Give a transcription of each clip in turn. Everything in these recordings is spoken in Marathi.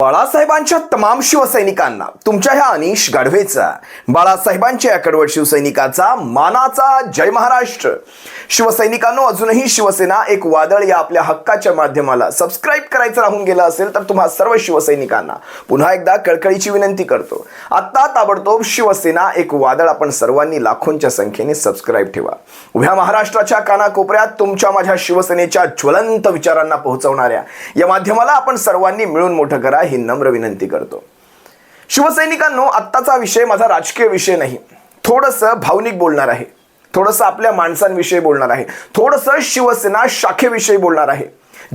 बाळासाहेबांच्या तमाम शिवसैनिकांना तुमच्या ह्या अनिश गाढवेचा बाळासाहेबांच्या या कडवट शिवसैनिकाचा मानाचा जय महाराष्ट्र. शिवसैनिकांनो अजूनही शिवसेना एक वादळ या आपल्या हक्काच्या माध्यमाला सबस्क्राईब करायचं राहून गेलं असेल तर तुम्हा सर्व शिवसैनिकांना पुन्हा एकदा कळकळीची विनंती करतो. आत्ता ताबडतोब शिवसेना एक वादळ आपण सर्वांनी लाखोंच्या संख्येने सबस्क्राईब ठेवा. उभ्या महाराष्ट्राच्या कानाकोपऱ्यात तुमच्या माझ्या शिवसेनेच्या ज्वलंत विचारांना पोहोचवणाऱ्या या माध्यमाला आपण सर्वांनी मिळून मोठं करा. ही नम्र विनंती करतो. शिवसैनिकांनो आत्ताचा विषय माझा राजकीय विषय नाही. थोडंसं भावनिक बोलणार आहे. थोडंसं आपल्या माणसांविषयी बोलणार आहे. थोडंसं शिवसेना शाखेविषयी बोलणार आहे.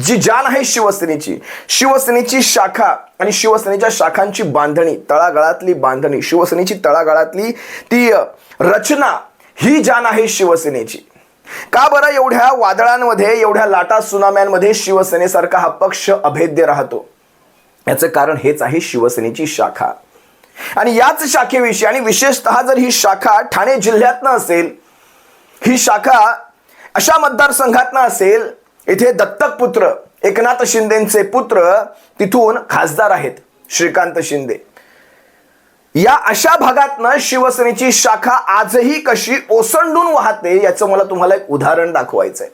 जी जान आहे शिवसेनेची शिवसेनेची शाखा आणि शिवसेनेच्या शाखांची बांधणी तळागाळातली बांधणी शिवसेनेची तळागाळातली ती रचना ही जान आहे शिवसेनेची. का बरं एवढ्या वादळांमध्ये एवढ्या लाटा सुनाम्यांमध्ये शिवसेनेसारखा हा पक्ष अभेद्य राहतो? याचं कारण हेच आहे शिवसेनेची शाखा. आणि याच शाखेविषयी आणि विशेषतः जर ही शाखा ठाणे जिल्ह्यातनं असेल ही शाखा अशा मतदारसंघातनं असेल इथे दत्तक पुत्र एकनाथ शिंदेचे पुत्र तिथून खासदार आहेत श्रीकांत शिंदे. या अशा भागातनं शिवसेनेची शाखा आजही कशी ओसंडून वाहते याचं मला तुम्हाला एक उदाहरण दाखवायचं आहे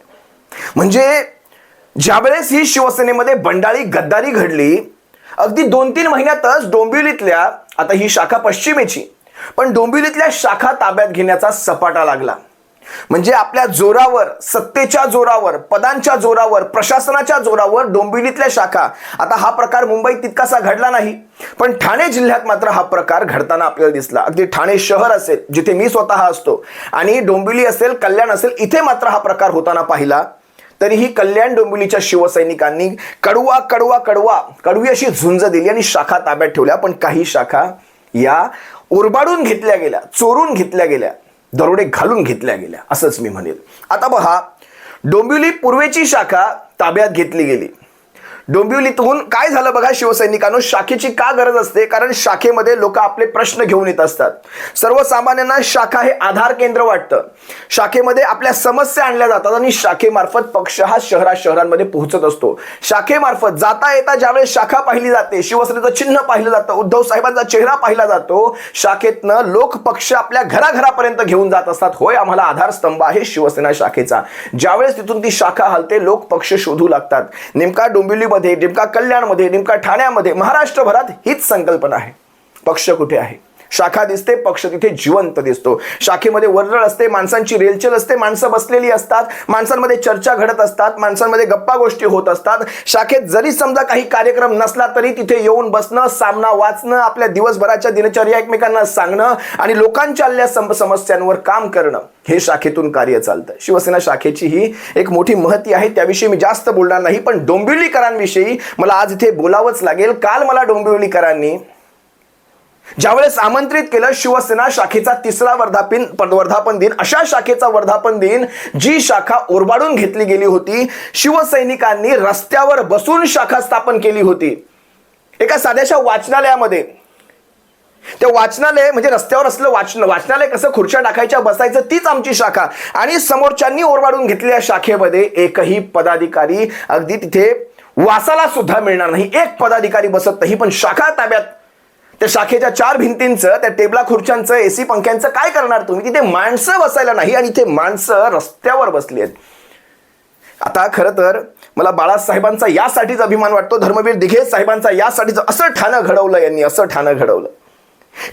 म्हणजे ज्यावेळेस ही शिवसेनेमध्ये बंडाळी गद्दारी घडली अगदी दोन तीन महिन्यातच डोंबिवलीतल्या आता ही शाखा पश्चिमेची पण डोंबिवलीतल्या शाखा ताब्यात घेण्याचा सपाटा लागला. म्हणजे आपल्या जोरावर सत्तेच्या जोरावर पदांच्या जोरावर प्रशासनाच्या जोरावर डोंबिवलीतल्या शाखा आता हा प्रकार मुंबईत तितकासा घडला नाही. पण ठाणे जिल्ह्यात मात्र हा प्रकार घडताना आपल्याला दिसला. अगदी ठाणे शहर असेल जिथे मी स्वतः असतो आणि डोंबिवली असेल कल्याण असेल इथे मात्र हा प्रकार होताना पाहिला. तरीही कल्याण डोंबिवलीच्या शिवसैनिकांनी कडवा कडवा कडवा कडवी अशी झुंज दिली आणि शाखा ताब्यात ठेवल्या. पण काही शाखा या उरबाडून घेतल्या गेल्या चोरून घेतल्या गेल्या दरोडे घालून घेतल्या गेल्या असंच मी म्हणेल. आता बघा डोंबिवली पूर्वेची शाखा ताब्यात घेतली गेली. डोंबिवलीतून काय झालं बघा शिवसैनिकांनो? शाखेची का गरज असते? कारण शाखेमध्ये लोक आपले प्रश्न घेऊन येत असतात. सर्वसामान्यांना शाखा हे आधार केंद्र वाटतं. शाखेमध्ये आपल्या समस्या आणल्या जातात आणि शाखेमार्फत पक्ष हा शहरा शहरांमध्ये पोहोचत असतो. शाखेमार्फत जाता येता ज्यावेळेस शाखा पाहिली जाते शिवसेनेचं चिन्ह पाहिलं जातं उद्धव साहेबांचा चेहरा पाहिला जातो शाखेतनं लोक पक्ष आपल्या घराघरापर्यंत घेऊन जात असतात. होय आम्हाला आधारस्तंभ आहे शिवसेना शाखेचा. ज्यावेळेस तिथून ती शाखा हलते लोक पक्ष शोधू लागतात. नेमका डोंबिवली डोंबिवलीमध्ये नेमका कल्याणमध्ये नेमका ठाण्यामध्ये महाराष्ट्रभरात हीच संकल्पना आहे. पक्ष कुठे आहे? शाखा दिसते पक्ष तिथे जिवंत दिसतो. शाखेमध्ये वर्दळ असते माणसांची रेलचेल असते माणसं बसलेली असतात माणसांमध्ये चर्चा घडत असतात माणसांमध्ये गप्पा गोष्टी होत असतात. शाखेत जरी समजा काही कार्यक्रम नसला तरी तिथे येऊन बसणं सामना वाचणं आपल्या दिवसभराच्या दिनचर्या एकमेकांना सांगणं आणि लोकांच्या आलेल्या सम समस्यांवर काम करणं हे शाखेतून कार्य चालतं. शिवसेना शाखेची ही एक मोठी महती आहे त्याविषयी मी जास्त बोलणार नाही पण डोंबिवलीकरांविषयी मला आज इथे बोलावंच लागेल. काल मला डोंबिवलीकरांनी ज्यावेळेस आमंत्रित केलं शिवसेना शाखेचा तिसरा वर्धापन वर्धापन दिन अशा शाखेचा वर्धापन दिन जी शाखा ओरबाडून घेतली गेली होती शिवसैनिकांनी रस्त्यावर बसून शाखा स्थापन केली होती. एका साध्याशा वाचनालयामध्ये. ते वाचनालय म्हणजे रस्त्यावर असलं वाचन वाचनालय कसं खुर्च्या टाकायच्या बसायचं तीच आमची शाखा. आणि समोरच्यांनी ओरबाडून घेतलेल्या शाखेमध्ये एकही पदाधिकारी अगदी तिथे वासाला सुद्धा मिळणार नाही. एक पदाधिकारी बसत नाही पण शाखा ताब्यात त्या शाखेच्या चार भिंतींचं त्या टेबला खुर्च्यांचं एसी पंख्यांचं काय करणार तुम्ही? तिथे माणसं बसायला नाही आणि ते माणसं रस्त्यावर बसली आहेत. आता खरं तर मला बाळासाहेबांचा यासाठीच अभिमान वाटतो. धर्मवीर दिघे साहेबांचा यासाठीच असं ठाणं घडवलं यांनी असं ठाणं घडवलं.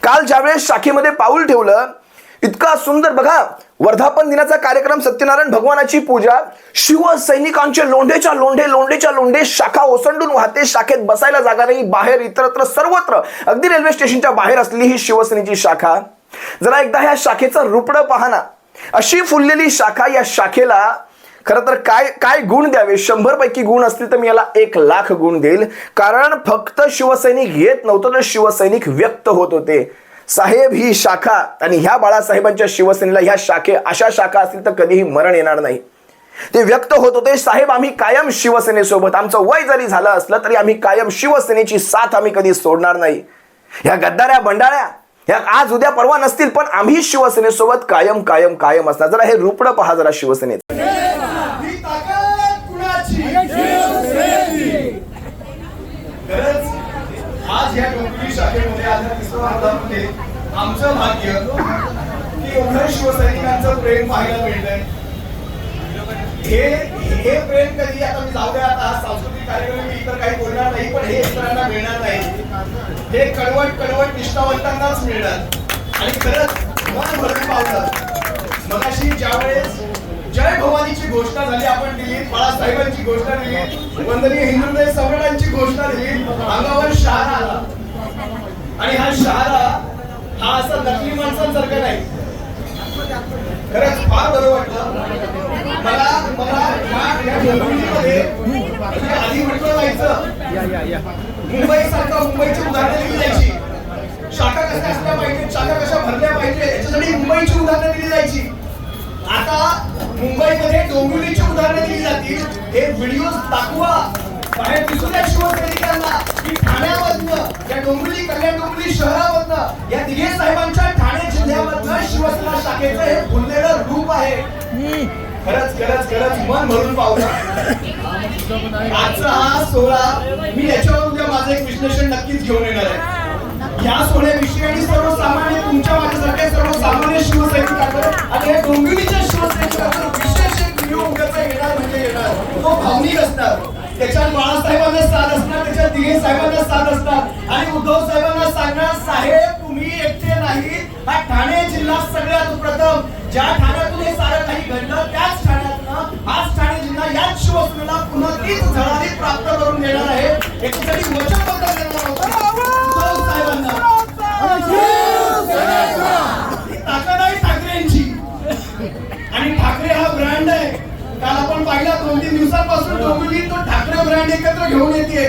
काल ज्यावेळेस शाखेमध्ये पाऊल ठेवलं इतका सुंदर बघा वर्धापन दिनाचा कार्यक्रम सत्यनारायण भगवानाची पूजा शिवसैनिकांचे लोंढेच्या लोंढे लोंढेच्या लोंढे शाखा ओसंडून वाहते शाखेत बसायला जागा नाही बाहेर इतरत्र सर्वत्र अगदी रेल्वे स्टेशनच्या बाहेर असलेली ही शिवसेनेची शाखा. जरा एकदा ह्या शाखेचं रुपडं पाहना अशी फुललेली शाखा या शाखेला खरं तर काय काय गुण द्यावे? शंभर पैकी गुण असतील तर मी याला एक लाख गुण देईल. कारण फक्त शिवसैनिक येत नव्हतं तर शिवसैनिक व्यक्त होत होते. साहेब ही शाखा आणि ह्या बाळासाहेबांच्या शिवसेनेला ह्या शाखे अशा शाखा असतील तर कधीही मरण येणार नाही. ते व्यक्त होत होते साहेब आम्ही कायम शिवसेनेसोबत आमचं वय जरी झालं असलं तरी आम्ही कायम शिवसेनेची साथ आम्ही कधी सोडणार नाही. ह्या गद्दाऱ्या बंडाळ्या ह्या आज उद्या परवा नसतील पण आम्ही शिवसेनेसोबत कायम कायम कायम असणार. जरा हे रुपडं पहा जरा शिवसेनेचं ही ताकद कुणाची गरज आज या डोंबिवली शाखेमध्ये आमचं भाग्य की एवढं शिवसैनिकांचं प्रेम पाहायला मिळतंय. हे हे प्रेम कधी आता मी जाऊ द्या आता सांस्कृतिक कार्यक्रम मी इतर काही बोलणार नाही पण हे इतरांना मिळणार नाही. हे कळवट कळवट निष्ठावंतांनाच मिळणार. आणि खरंच मन भरून पावलं मगाशी ज्यावेळेस जय भवानीची घोषणा झाली आपण दिली बाळासाहेबांची घोषणा दिली वंदनीय हिंदुदेव सम्राटांची घोषणा दिली अंगावर आणि हा शहादा हा असा नकली माणसांसारखा नाही. खरंच फार बरं वाटलं. मला मला या- आधी म्हटलं जायचं. मुंबई सारखं मुंबईची उदाहरणं दिली जायची. शाखा कशा असल्या पाहिजे शाखा कशा भरल्या पाहिजे याच्यासाठी मुंबईची उदाहरणं दिली जायची. आता मुंबईमध्ये डोंबिवलीची उदाहरणं दिली जातील. हे व्हिडिओ दाखवा. बाहेर दिसू शिवसैनिकांना की ठाण्यामधनं या डोंबिवली कल्याण डोंबिवली शहरामधनं या दिघे साहेबांच्या ठाणे जिल्ह्यामधनं शिवसेना शाखेचं हे फुललेलं रूप आहे. खरंच खरंच खरंच मन भरून पावला आजचा हा सोहळा मी याच्यावर उद्या माझं एक विश्लेषण नक्कीच घेऊन येणार आहे. या सोहळ्याविषयी आणि सर्वसामान्य तुमच्या माझ्यासारख्या सर्वसामान्य शिवसैनिकांवर आणि या डोंबिवलीच्या शिवसैनिकांवर विशेष एक व्हिडिओ उद्याचा येणार म्हणजे येणार. तो भावनिक असणार. त्याच्यात बाळासाहेबांना साथ असणार त्याच्यात दिघे साहेबांना साथ असणार. आणि उद्धव साहेबांना सांगणार साहेब तुम्ही एकटे नाही हा ठाणे जिल्हा सगळ्यात प्रथम. ज्या ठाण्यातून हे सारं काही घडलं त्याच ठाण्यातनं आज ठाणे जिल्हा याच शिवसेनेला पुन्हा तीच झळाली प्राप्त करून देणार आहे याच्यासाठी वचनबद्ध करणार आहोत उद्धव साहेबांना ही ताकद आहे ठाकरेंची आणि ठाकरे हा ब्रँड आहे काल आपण पाहिला दोन तीन दिवसांपासून डोंबिवली तो ठाकरे ब्रँड एकत्र घेऊन येते.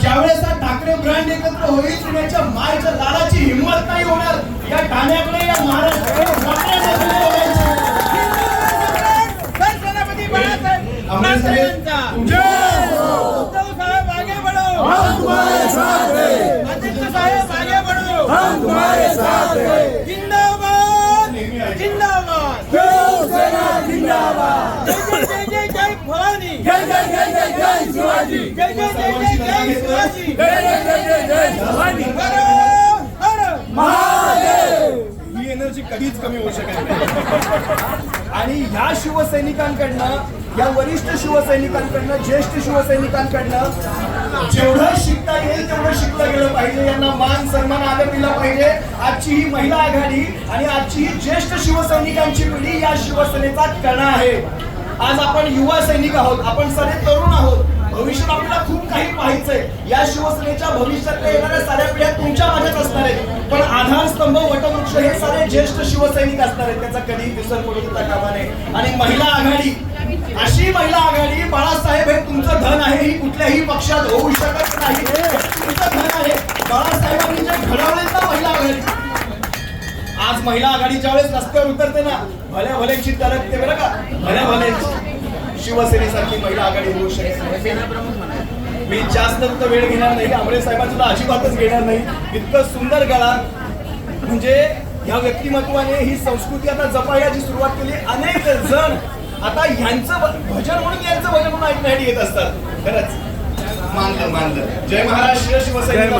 ज्यावेळेस हा ठाकरे ब्रँड एकत्र होईल पुण्याच्या मायच्या लालाची हिंमत नाही होणार. या ठाण्याकडे या सेनापती बाळासाहेब महाराष्ट्राचे ठाकरेंचा. उद्धव साहेब आगे बढ़ो हम तुम्हारे साथ हैं ही एनर्जी कधीच कमी होऊ शकत नाही. आणि ह्या शिवसैनिकांकडनं या वरिष्ठ शिवसैनिकांकडनं ज्येष्ठ शिवसैनिकांकडनं जेवढं शिकता येईल तेवढं शिकलं गेलं पाहिजे. यांना मान सन्मान आदर दिला पाहिजे. आजची ही महिला आघाडी आणि आजची ही ज्येष्ठ शिवसैनिकांची पिढी या शिवसेनेचा कणा आहे. आज आपण युवा सैनिक आहोत. आपण सगळे तरुण आहोत. भविष्यात आपल्याला खूप काही पाहायचंय. या शिवसेनेच्या भविष्यातल्या येणाऱ्या साऱ्या पिढ्या तुमच्या माझ्यात असणार आहेत. पण आधारस्तंभ वटवृक्ष हे सारे ज्येष्ठ शिवसैनिक असणार आहेत. त्याचा कधी विसर पडू देता कामा नये. आणि महिला आघाडी अशी महिला आघाडी बाळासाहेब हे तुमचं धन आहे. ही कुठल्याही पक्षात होऊ शकत नाही. तुमचं धन आहे. बाळासाहेबांनी जे घडवले ना महिला आघाडी आज महिला आघाडीच्या वेळेस रस्त्यावर उतरते ना भल्या भल्यांची तरकते बरं का? भल्या भल्यांची शिवसेनेसारखी महिला आघाडी होऊ शकते मी जास्त वेळ घेणार नाही. आमरे साहेबांचा अजिबातच घेणार नाही. इतकं सुंदर गळा. म्हणजे ह्या व्यक्तिमत्वाने ही संस्कृती आता जपायची सुरुवात केली. अनेक जण आता ह्यांचं भ- भजन म्हणून यांचं भजन म्हणून ऐकण्यासाठी येत असतात. खरंच. मानलं मानलं. जय महाराष्ट्र शिवसैनिक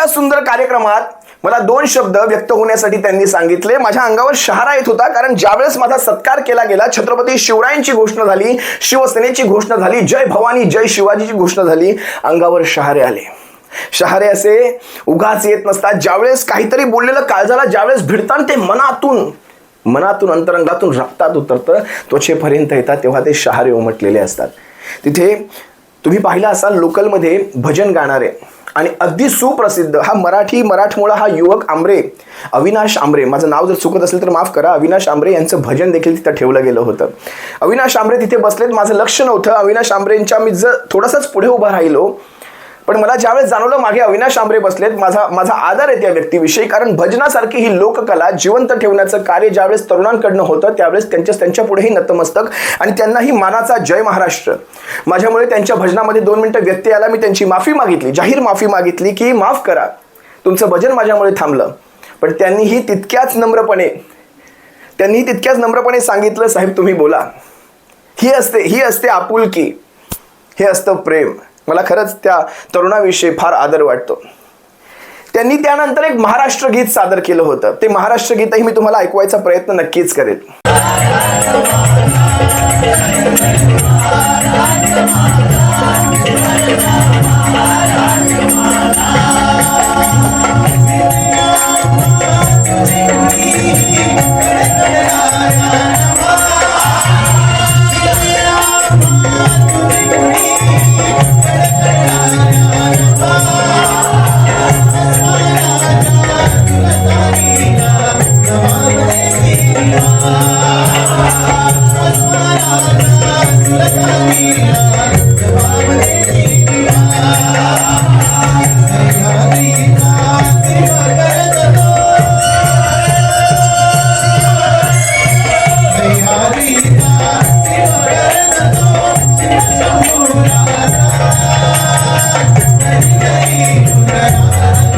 इतक्या सुंदर कार्यक्रमात मला दोन शब्द व्यक्त होण्यासाठी त्यांनी सांगितले. माझ्या अंगावर शहारा येत होता कारण ज्यावेळेस माझा सत्कार केला गेला छत्रपती शिवरायांची घोषणा झाली शिवसेनेची घोषणा झाली जय भवानी जय शिवाजीची घोषणा झाली अंगावर शहारे आले. शहारे असे उगाच येत नसतात. ज्यावेळेस काहीतरी बोललेलं काळजाला ज्यावेळेस भिडतात ते मनातून मनातून अंतरंगातून रक्तात उतरतं त्वचेपर्यंत येतात तेव्हा ते शहारे उमटलेले असतात. तिथे तुम्ही पाहिलं असाल लोकलमध्ये भजन गाणारे. आणि अगदी सुप्रसिद्ध हा मराठी मराठमोळा हा युवक आंबरे अविनाश आंबरे माझं नाव जर चुकत असेल तर माफ करा. अविनाश आंबरे यांचं भजन देखील तिथं ठेवलं गेलं होतं. अविनाश आंबरे तिथे बसलेत. माझं लक्ष नव्हतं. अविनाश आंबरेंच्या मी जर थोडंसंच पुढे उभा राहिलो पण मला ज्यावेळेस जाणवलं मागे अविनाश आंबरे बसलेत माझा माझा आदर आहे त्या व्यक्तीविषयी. कारण भजनासारखी ही लोककला जिवंत ठेवण्याचं कार्य ज्यावेळेस तरुणांकडनं होतं त्यावेळेस त्यांच्या त्यांच्या पुढेही नतमस्तक आणि त्यांनाही मानाचा जय महाराष्ट्र. माझ्यामुळे त्यांच्या भजनामध्ये दोन मिनिटं व्यत्यय आला मी त्यांची माफी मागितली जाहीर माफी मागितली की माफ करा. तुमचं भजन माझ्यामुळे थांबलं. पण त्यांनीही तितक्याच नम्रपणे त्यांनीही तितक्याच नम्रपणे सांगितलं साहेब तुम्ही बोला. ही असते ही असते आपुलकी. हे असतं प्रेम. मला खरंच त्या तरुणाविषयी फार आदर वाटतो. त्यांनी त्यानंतर एक महाराष्ट्र गीत सादर केलं होतं. ते महाराष्ट्र गीतही मी तुम्हाला ऐकवायचा प्रयत्न नक्कीच करेल शिवसेना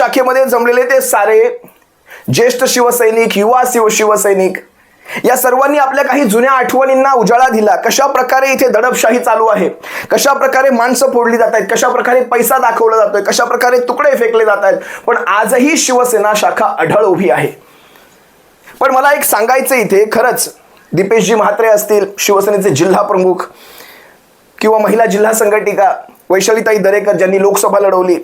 शाखेमध्ये जमलेले ते सारे ज्येष्ठ शिवसैनिक युवा शिव शिवसैनिक या सर्वांनी आपल्या काही जुन्या आठवणींना उजाळा दिला. कशा प्रकारे इथे दडपशाही चालू आहे? कशा प्रकारे माणसं फोडली जात आहेत? कशा प्रकारे पैसा दाखवला जातोय? कशा प्रकारे तुकडे फेकले जात आहेत? पण आजही शिवसेना शाखा अढळ उभी आहे. पण मला एक सांगायचं इथे खरंच दीपेशजी म्हात्रे असतील शिवसेनेचे जिल्हा प्रमुख किंवा महिला जिल्हा संघटिका वैशालीताई दरेकर ज्यांनी लोकसभा लढवली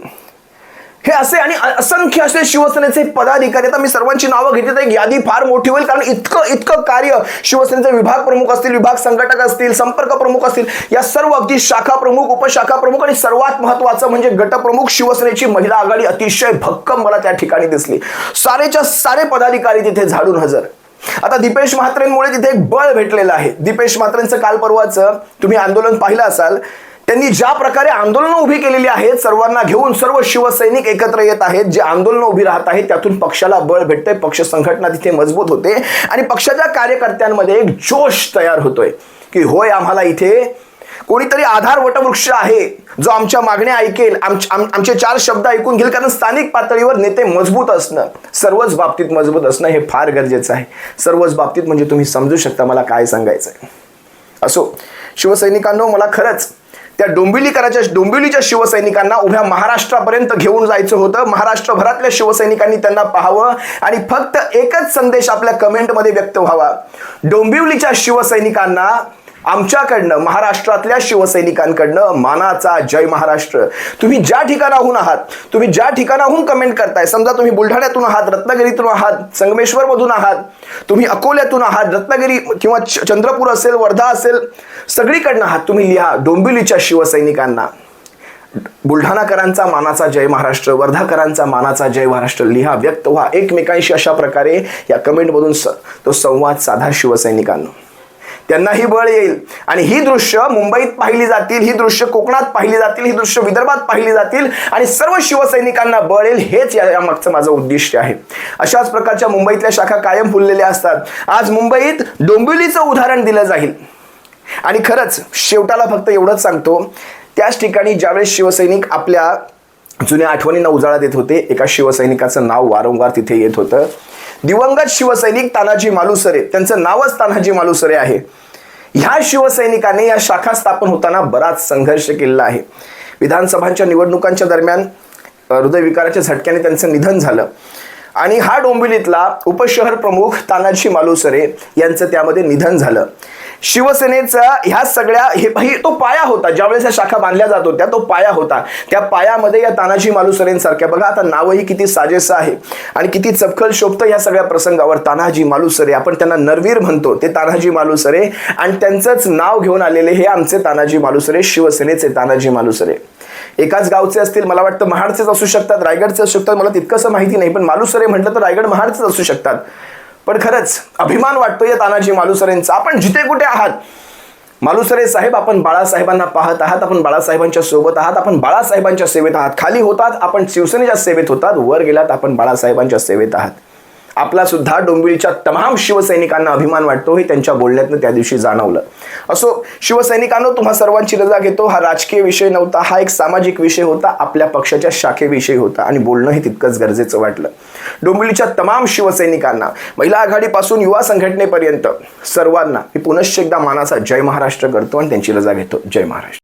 हे असे आणि असंख्य असे शिवसेनेचे पदाधिकारी. आता मी सर्वांची नावं घेते तर एक यादी फार मोठी होईल कारण इतकं इतकं कार्य शिवसेनेचे विभाग प्रमुख असतील विभाग संघटक असतील संपर्क प्रमुख असतील या सर्व अगदी शाखा प्रमुख उपशाखा प्रमुख आणि सर्वात महत्वाचं म्हणजे गटप्रमुख शिवसेनेची महिला आघाडी अतिशय भक्कम मला त्या ठिकाणी दिसली. सारेच्या सारे पदाधिकारी तिथे झाडून हजर. आता दीपेश म्हात्रेंमुळे तिथे एक बळ भेटलेलं आहे. दीपेश म्हात्रेंचं काल परवाचं तुम्ही आंदोलन पाहिलं असाल त्यांनी ज्या प्रकारे आंदोलनं उभी केलेली आहेत सर्वांना घेऊन सर्व शिवसैनिक एकत्र येत आहेत जे आंदोलनं उभी राहत आहेत त्यातून पक्षाला बळ भेटते पक्ष संघटना तिथे मजबूत होते. आणि पक्षाच्या कार्यकर्त्यांमध्ये एक जोश तयार होतोय की होय आम्हाला इथे कोणीतरी आधार वटवृक्ष आहे जो आमच्या मागण्या ऐकेल आम- आमचे चार शब्द ऐकून घेईल कारण स्थानिक पातळीवर नेते मजबूत असणं सर्वच बाबतीत मजबूत असणं हे फार गरजेचं आहे. सर्वच बाबतीत म्हणजे तुम्ही समजू शकता मला काय सांगायचं आहे असो शिवसैनिकांनो मला खरंच त्या डोंबिवलीकराच्या डोंबिवलीच्या शिवसैनिकांना उभ्या महाराष्ट्रापर्यंत घेऊन जायचं होतं. महाराष्ट्रभरातल्या शिवसैनिकांनी त्यांना पाहावं आणि फक्त एकच संदेश आपल्या कमेंटमध्ये व्यक्त व्हावा. डोंबिवलीच्या शिवसैनिकांना आमच्याकडनं महाराष्ट्रातल्या शिवसैनिकांकडनं मानाचा जय महाराष्ट्र. तुम्ही ज्या ठिकाणाहून आहात तुम्ही ज्या ठिकाणाहून कमेंट करताय समजा तुम्ही बुलढाण्यातून आहात रत्नागिरीतून आहात संगमेश्वरमधून आहात तुम्ही अकोल्यातून आहात रत्नागिरी किंवा च- चंद्रपूर असेल वर्धा असेल सगळीकडनं आहात तुम्ही लिहा डोंबिवलीच्या शिवसैनिकांना. बुलढाणाकरांचा मानाचा जय महाराष्ट्र वर्धाकरांचा मानाचा जय महाराष्ट्र लिहा व्यक्त व्हा एकमेकांशी अशा प्रकारे या कमेंटमधून स तो संवाद साधा शिवसैनिकांना. त्यांनाही बळ येईल. आणि ही दृश्य मुंबईत पाहिली जातील ही दृश्य कोकणात पाहिली जातील ही दृश्य विदर्भात पाहिली जातील आणि सर्व शिवसैनिकांना बळ येईल हेच या मागचं माझं उद्दिष्ट आहे. अशाच प्रकारच्या मुंबईतल्या शाखा कायम फुललेल्या असतात. आज मुंबईत डोंबिवलीचं उदाहरण दिलं जाईल. आणि खरंच शेवटाला फक्त एवढंच सांगतो त्याच ठिकाणी ज्यावेळेस शिवसैनिक आपल्या जुन्या आठवणींना उजाळा देत होते. एका शिवसैनिकाचं नाव वारंवार तिथे येत होतं. दिवंगत शिवसैनिक तानाजी मालुसरे त्यांचं नावच तानाजी मालुसरे आहे. ह्या शिवसैनिकाने या शाखा स्थापन होताना बराच संघर्ष केलेला आहे. विधानसभांच्या निवडणुकांच्या दरम्यान हृदयविकाराच्या झटक्याने त्यांचं निधन झालं. आणि हा डोंबिवलीतला उपशहर प्रमुख तानाजी मालुसरे यांचं त्यामध्ये निधन झालं. शिवसेनेचा ह्या सगळ्या हे तो पाया होता. ज्यावेळेस या शाखा बांधल्या जात होत्या तो पाया होता. त्या पायामध्ये या तानाजी मालुसरेंसारख्या बघा आता नावही किती साजेसं आहे. आणि किती चपखल शोभतं या सगळ्या प्रसंगावर तानाजी मालुसरे आपण त्यांना नरवीर म्हणतो. ते तानाजी मालुसरे आणि त्यांचंच नाव घेऊन आलेले हे आमचे तानाजी मालुसरे शिवसेनेचे तानाजी मालुसरे एकाच गावचे असतील मला वाटतं महाडचेच असू शकतात रायगडचे असू शकतात मला तितकंसं माहिती नाही. पण मालुसरे म्हटलं तर रायगड महाडचेच असू शकतात. पण खरंच अभिमान वाटतो या तानाजी मालुसरेंचा. आपण जिथे कुठे आहात मालुसरे साहेब आपण बाळासाहेबांना पाहत आहात आपण बाळासाहेबांच्या सोबत आहात आपण बाळासाहेबांच्या सेवेत आहात. खाली होतात आपण शिवसेनेच्या सेवेत होतात वर गेलात आपण बाळासाहेबांच्या सेवेत आहात. आपला सुद्धा डोंबिवलीच्या तमाम शिवसैनिकांना अभिमान वाटतो हे त्यांच्या बोलण्यातनं त्या दिवशी जाणवलं. असो शिवसैनिकांनो तुम्हा सर्वांची रजा घेतो. हा राजकीय विषय नव्हता हा एक सामाजिक विषय होता आपल्या पक्षाच्या शाखेविषयी होता आणि बोलणं हे तितकंच गरजेचं वाटलं. डोंबिवलीच्या तमाम शिवसैनिकांना महिला आघाडीपासून युवा संघटनेपर्यंत सर्वांना मी पुनश्च एकदा मानाचा जय महाराष्ट्र करतो आणि त्यांची रजा घेतो. जय महाराष्ट्र.